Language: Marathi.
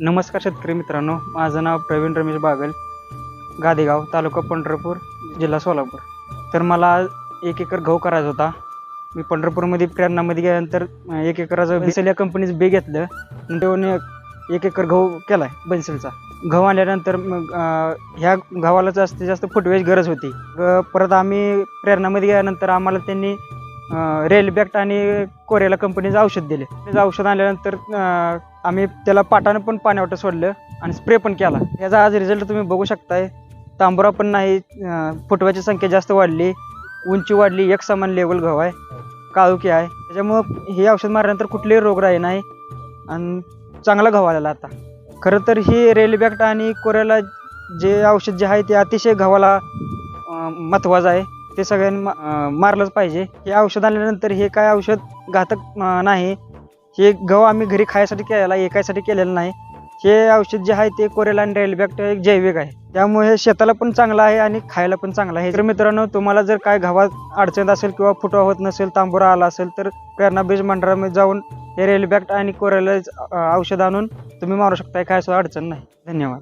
नमस्कार शेतकरी मित्रांनो माझं नाव प्रवीण रमेश बागल गादेगाव तालुका पंढरपूर जिल्हा सोलापूर. तर मला आज एक एकर गहू करायचा होता. मी पंढरपूरमध्ये प्रेरणामध्ये गेल्यानंतर एक एकराचं बिसेल या कंपनीचं बे घेतलं. नंतर एक- एक एकर गहू केलाय बनसेलचा. गहू आणल्यानंतर मग ह्या गव्हाला जास्तीत जास्त फुटव्याची गरज होती. ग- परत आम्ही प्रेरणामध्ये गेल्यानंतर आम्हाला त्यांनी रेलबॅक्ट आणि कोरेला कंपनीचं औषध दिले. त्याचं औषध आणल्यानंतर आम्ही त्याला पाटानं पण पाण्यावाटं सोडलं आणि स्प्रे पण केला. याचा आज रिझल्ट तुम्ही बघू शकताय. तांबुरा पण नाही फुटव्याची संख्या जास्त वाढली. उंची वाढली एक समान लेवल गहू आहे. काळुकी आहे. त्याच्यामुळं हे औषध मारल्यानंतर कुठलेही रोगराई नाही. आणि चांगला गहू आलेला आता. खरं तर ही रेलबॅक्ट आणि कोऱ्याला जे औषध जे आहे ते अतिशय गव्हाला महत्त्वाचं आहे. ते सगळ्यांनी मा- मारलंच पाहिजे. हे औषध आल्यानंतर हे काय औषध घातक नाही. हे गहू आम्ही घरी खायसाठी केलेला एकायसाठी केलेलं नाही. हे औषध जे आहे ते कोरेला आणि रेलबॅक्ट एक जैविक आहे. त्यामुळे हे शेताला पण चांगलं आहे आणि खायला पण चांगलं आहे. तर मित्रांनो तुम्हाला जर काय गव्हात अडचण असेल किंवा फुटवा होत नसेल तांबुरा आला असेल तर प्रेरणा बीज मंडळामध्ये जाऊन हे रेलबॅक्ट आणि कोरेला औषध आणून तुम्ही मारू शकता काय सुद्धा अडचण नाही. धन्यवाद.